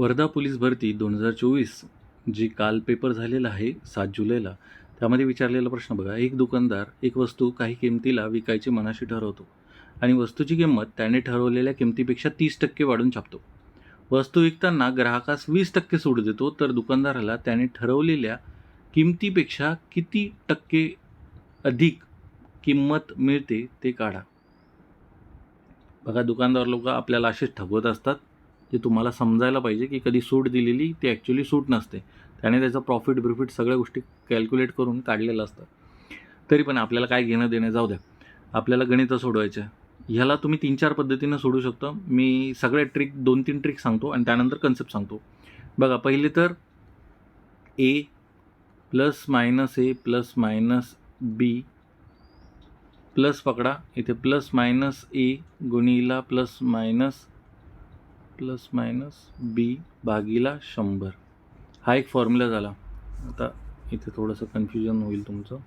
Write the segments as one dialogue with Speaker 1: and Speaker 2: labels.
Speaker 1: Wardha police भरती दोन हजार चोवीस जी काल पेपर झालेला आहे सात जुलैला त्यामध्ये विचारलेला प्रश्न बघा. एक दुकानदार एक वस्तू काही किमतीला विकायची मनाशी ठरवतो आणि वस्तूची किंमत त्याने ठरवलेल्या किमतीपेक्षा तीस टक्के वाढून छापतो. वस्तू विकताना ग्राहकास वीस टक्के सूट देतो तर दुकानदाराला त्याने ठरवलेल्या किमतीपेक्षा किती टक्के अधिक किंमत मिळते ते काढा. बघा दुकानदार लोक आपल्याला असेच ठगवत असतात. जे तुम्हाला समजायला पाहिजे की कधी सूट दिलेली ती ॲक्च्युली सूट नसते. त्याने त्याचं प्रॉफिट ब्रिफिट सगळ्या गोष्टी कॅल्क्युलेट करून काढलेलं असतं. तरी पण आपल्याला काय घेणं देणं जाऊ द्या. आपल्याला गणितं सोडवायचं. आहे ह्याला तुम्ही तीन चार पद्धतीनं सोडू शकता. मी सगळ्या ट्रिक दोन तीन ट्रिक सांगतो आणि त्यानंतर कन्सेप्ट सांगतो. बघा पहिले तर A plus minus A plus minus B plus पकडा. इथे plus minus A गुणीला plus minus plus minus B भागीला शंभर. हा एक फॉर्म्युला झाला. आता इथे थोडंसं कन्फ्युजन होईल तुमचं.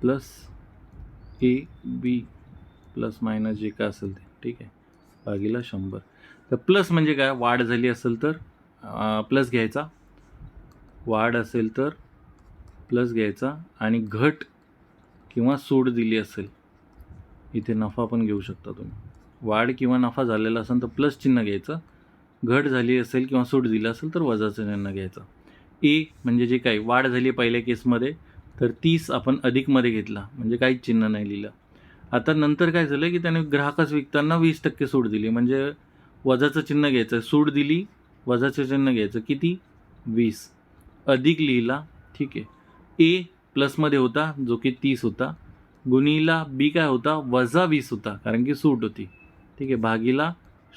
Speaker 1: Plus A B plus minus जे काय असेल ते. ठीक आहे? भागीला शंभर. तर प्लस म्हणजे काय? वाढ झाली असेल तर प्लस घ्यायचा. वाढ असेल तर प्लस घ्यायचा. आणि घट किंवा सूट दिली असेल. इथे नफा पण घेऊ शकता तुम्ही. वाढ किंवा नफा झालेला असेल तर प्लस चिन्ह घ्यायचं. घट झाली असेल किंवा सूट दिलं असेल तर वजाचं चिन्ह घ्यायचं. ए म्हणजे जे काही वाढ झाली पहिल्या केसमध्ये तर तीस आपण अधिकमध्ये घेतला म्हणजे काहीच चिन्ह नाही लिहिलं. आता नंतर काय झालं की त्याने ग्राहकास विकताना वीस टक्के सूट दिली म्हणजे वजाचं चिन्ह घ्यायचं. सूट दिली वजाचं चिन्ह घ्यायचं. किती? वीस. अधिक लिहिला ठीक आहे. ए प्लसमध्ये होता जो की तीस होता. गुणीला बी काय होता? वजा वीस होता कारण की सूट होती. ठीक आहे भागीला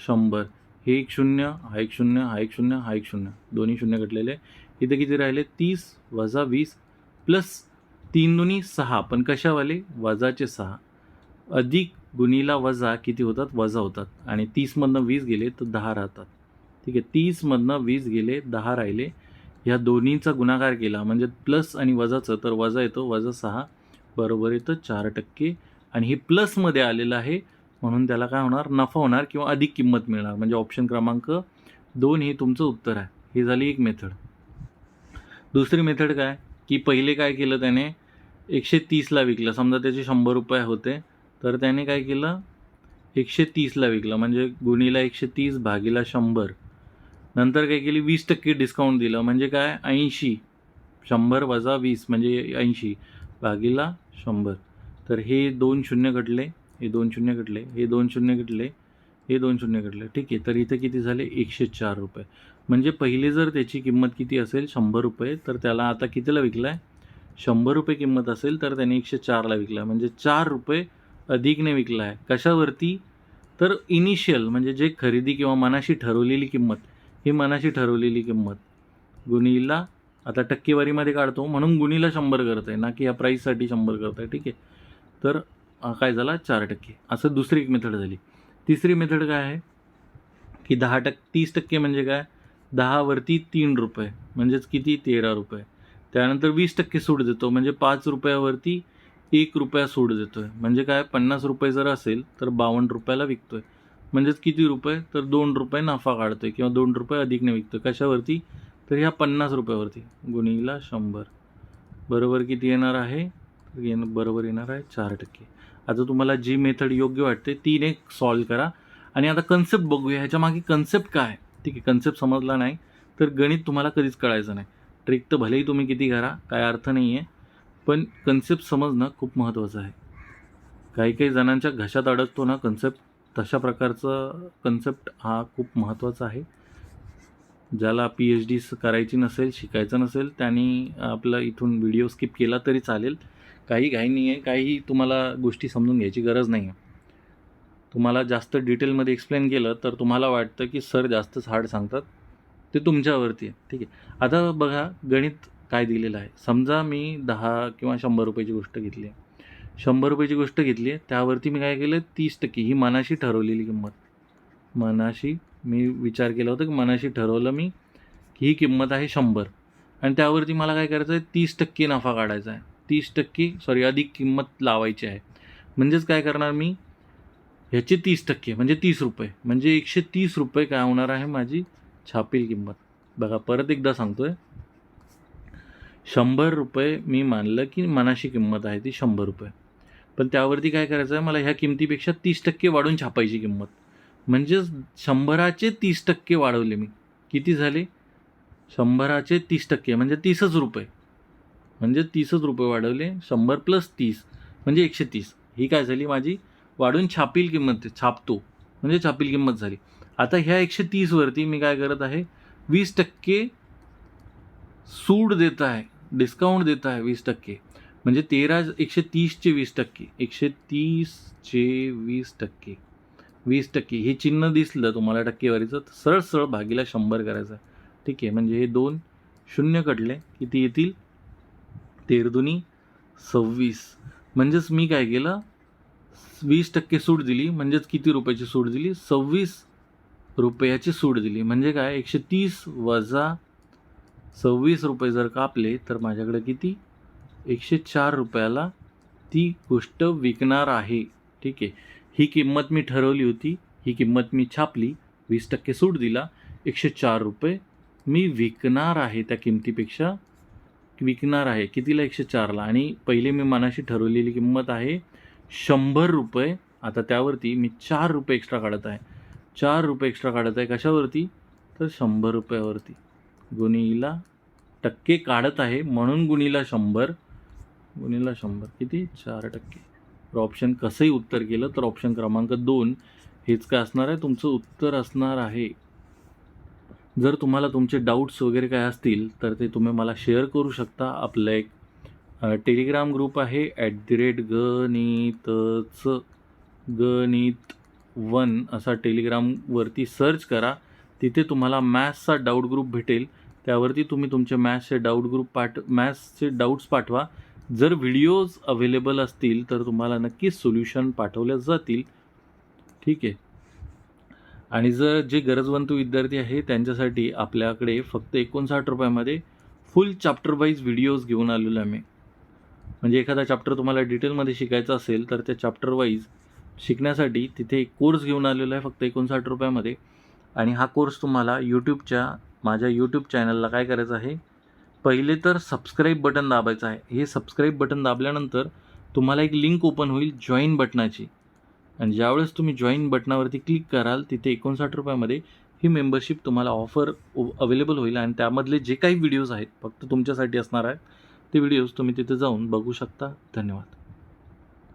Speaker 1: शंभर. हे एक शून्य हा एक शून्य हा एक शून्य हा एक शून्य. दोन्ही शून्य घटलेले इथे किती राहिले? तीस वजा वीस प्लस तीन दुनी सहा. पण कशावाले? वजाचे सहा. अधिक गुणीला वजा किती होतात? वजा होतात. आणि तीसमधनं वीस गेले तर दहा राहतात. ठीक आहे तीसमधनं वीस गेले दहा राहिले. ह्या दोन्हीचा गुणाकार केला. म्हणजे प्लस आणि वजाचं तर वजा येतो वजा सहा. बरोबर येतं चार टक्के. आणि हे प्लसमध्ये आलेलं आहे. म्हणून त्याला काय होणार? नफा होणार किंवा अधिक किंमत मिळणार. म्हणजे ऑप्शन क्रमांक दोन हे तुमचं उत्तर आहे. ही झाली एक मेथड दुसरी मेथड काय? की पहिले काय केलं त्याने? एकशे तीसला विकलं. समजा त्याचे शंभर रुपये होते. तर त्याने काय केलं? एकशे तीसला विकलं. म्हणजे गुणीला एकशे तीस भागीला शंभर. नंतर काय केली? वीस टक्के डिस्काउंट दिलं. म्हणजे काय? ऐंशी. शंभर वजा वीस म्हणजे ऐंशी भागीला शंभर. तर हे दोन शून्य घटले. हे दोन शून्य घटले हे दोन शून्य घटले हे दोन शून्य घटले. ठीक आहे तर इथे किती झाले? एकशे चार रुपये. म्हणजे पहिले जर त्याची किंमत किती असेल? शंभर रुपये. तर त्याला आता कितीला विकला आहे शंभर रुपये किंमत असेल तर त्याने एकशे चारला विकला. आहे म्हणजे चार रुपये अधिकने विकला आहे कशावरती? तर इनिशियल म्हणजे जे खरेदी किंवा मनाशी ठरवलेली किंमत ही मनाशी ठरवलेली किंमत. गुणीला आता टक्केवारीमध्ये काढतो म्हणून गुणीला शंभर करत आहे ना की या प्राईससाठी शंभर करत आहे ठीक आहे. तर काय झाला चार टक्के. असं दुसरी एक मेथड झाली. तिसरी मेथड काय आहे? की दहा टक् तीस टक्के म्हणजे काय? दहावरती तीन रुपये म्हणजेच किती? तेरा रुपये. त्यानंतर वीस टक्के सूट देतो म्हणजे पाच रुपयावरती एक रुपया सूट देतो आहे म्हणजे काय? पन्नास रुपये जर असेल तर बावन्न रुपयाला विकतो आहे म्हणजेच किती रुपये? तर दोन रुपये नफा काढतो आहे किंवा दोन रुपये अधिकने विकतो आहे कशावरती? तर ह्या पन्नास रुपयावरती. गुणीला शंभर. बरोबर किती येणार आहे? येणं बरोबर येणार आहे चार टक्के. आता तुम्हाला जी मेथड योग्य वाटते तीने सॉल्व करा. आणि आता कन्सेप्ट बघूया. ह्याच्या मागे कन्सेप्ट काय? ठीक आहे कन्सेप्ट समजला नाही तर गणित तुम्हाला कधीच कळायचं नाही. ट्रिक तर भलेही तुम्ही किती करा काय अर्थ नाही आहे पण कन्सेप्ट समजणं खूप महत्त्वाचं आहे. काही काही जणांच्या घशात अडकतो ना कन्सेप्ट तशा प्रकारचं कन्सेप्ट हा खूप महत्त्वाचा आहे. ज्याला पी एच डी करायची नसेल शिकायचं नसेल त्यांनी आपला इथून व्हिडिओ स्किप केला तरी चालेल. काही घाई नाही आहे काही तुम्हाला गोष्टी समजून घ्यायची गरज नाही आहे तुम्हाला जास्त डिटेलमध्ये एक्सप्लेन केलं तर तुम्हाला वाटतं की सर जास्तच हार्ड सांगतात ते तुमच्यावरती आहे. ठीक आहे. आता बघा गणित काय दिलेलं आहे. समजा मी दहा किंवा शंभर रुपयाची गोष्ट घेतली आहे. शंभर रुपयाची गोष्ट घेतली आहे त्यावरती मी काय केलं? तीस टक्के ही मनाशी ठरवलेली किंमत. मनाशी मी विचार केला होता की मनाशी ठरवलं मी की ही किंमत आहे शंभर. आणि त्यावरती मला काय करायचं आहे तीस टक्के नफा काढायचा आहे. तीस टक्के सॉरी अधिक किंमत लावायची आहे. म्हणजेच काय करणार मी? ह्याचे तीस टक्के म्हणजे तीस रुपये. म्हणजे एकशे तीस रुपये काय होणार आहे माझी छापील किंमत. बघा परत एकदा सांगतो आहे शंभर रुपये मी मानलं की मनाशी किंमत आहे ती शंभर रुपये. पण त्यावरती काय करायचं आहे मला ह्या किमतीपेक्षा तीस टक्के वाढून छापायची किंमत. म्हणजेच शंभराचे तीस टक्के वाढवले मी. किती झाले? शंभराचे तीस टक्के म्हणजे तीसच रुपये. म्हणजे तीसच रुपये वाढवले शंभर प्लस तीस म्हणजे एकशे तीस ही काय झाली माझी? वाढून छापील किंमत छापतो. म्हणजे छापील किंमत झाली. आता ह्या एकशे तीसवरती मी काय करत आहे? वीस टक्के सूट देत आहे डिस्काउंट देत आहे वीस टक्के. म्हणजे तेरा एकशे तीसचे वीस टक्के. एकशे तीसचे वीस टक्के. वीस टक्के. हे चिन्ह दिसलं तुम्हाला टक्केवारीचं तर सरळ सरळ भागीला शंभर करायचं. आहे ठीक आहे. म्हणजे हे दोन शून्य कटले. किती येतील? तेरदुनी सव्वीस. म्हणजेच मी काय केलं? वीस टक्के सूट दिली म्हणजेच किती रुपयाची सूट दिली? सव्वीस रुपयाची सूट दिली. म्हणजे काय? एकशे तीस वजा सव्वीस रुपये जर कापले तर माझ्याकडे किती? एकशे चार रुपयाला ती गोष्ट विकणार आहे. ठीक आहे? ही किंमत मी ठरवली होती. ही किंमत मी छापली. वीस टक्के सूट दिला. एकशे चार रुपये मी विकणार आहे त्या किमतीपेक्षा. विकणार आहे. कितीला? एकशे चारला. आणि पहिले मी मनाशी ठरवलेली किंमत आहे शंभर रुपये. आता त्यावरती मी चार रुपये एक्स्ट्रा काढत आहे. चार रुपये एक्स्ट्रा काढत आहे कशावरती? तर शंभर रुपयावरती. गुणीला टक्के काढत आहे म्हणून गुणीला शंभर. गुणीला शंभर. किती? चार टक्के. तर ऑप्शन कसंही उत्तर केलं तर ऑप्शन क्रमांक दोन. हेच काय असणार आहे? तुमचं उत्तर असणार आहे. जर तुम्हाला तुमचे डाऊट्स वगैरे काय असतील तर ते तुम्ही मला शेअर करू शकता. आपलं एक टेलिग्राम ग्रुप आहे ॲट दी रेट गणितच गणित वन असा टेलिग्रामवरती सर्च करा. तिथे तुम्हाला मॅथ्सचा डाऊट ग्रुप भेटेल. त्यावरती तुम्ही तुमचे मॅथ्सचे डाऊट ग्रुप पाठ मॅथ्सचे डाऊट्स पाठवा. जर व्हिडिओज अवेलेबल असतील तर तुम्हाला नक्कीच सोल्युशन पाठवल्या जातील. ठीक आहे. आणि जर जे गरजवंत विद्यार्थी आहे त्यांच्यासाठी आपल्याकडे फक्त एकोणसाठ रुपयामध्ये फुल चॅप्टर वाईज व्हिडिओज घेऊन आलेलो आहे मी. म्हणजे एखादा चॅप्टर तुम्हाला डिटेलमध्ये शिकायचा असेल तर त्या चॅप्टर वाईज शिकण्यासाठी तिथे एक कोर्स घेऊन आलेलो आहे फक्त एकोणसाठ रुपयामध्ये. आणि हा कोर्स तुम्हाला यूट्यूबच्या माझ्या यूट्यूब चॅनलला काय करायचं आहे? पहिले तर सबस्क्राईब बटन दाबायचं आहे. हे सबस्क्राईब बटन दाबल्यानंतर तुम्हाला एक लिंक ओपन होईल जॉईन बटनाची आणि ज्यावेळेस तुम्ही जॉईन बटनावरती क्लिक कराल तिथे एकोणसाठ रुपयामध्ये ही मेंबरशिप तुम्हाला ऑफर अवेलेबल होईल आणि त्यामधले जे काही व्हिडिओज आहेत फक्त तुमच्यासाठी असणार आहेत ते व्हिडिओज तुम्ही तिथे जाऊन बघू शकता. धन्यवाद.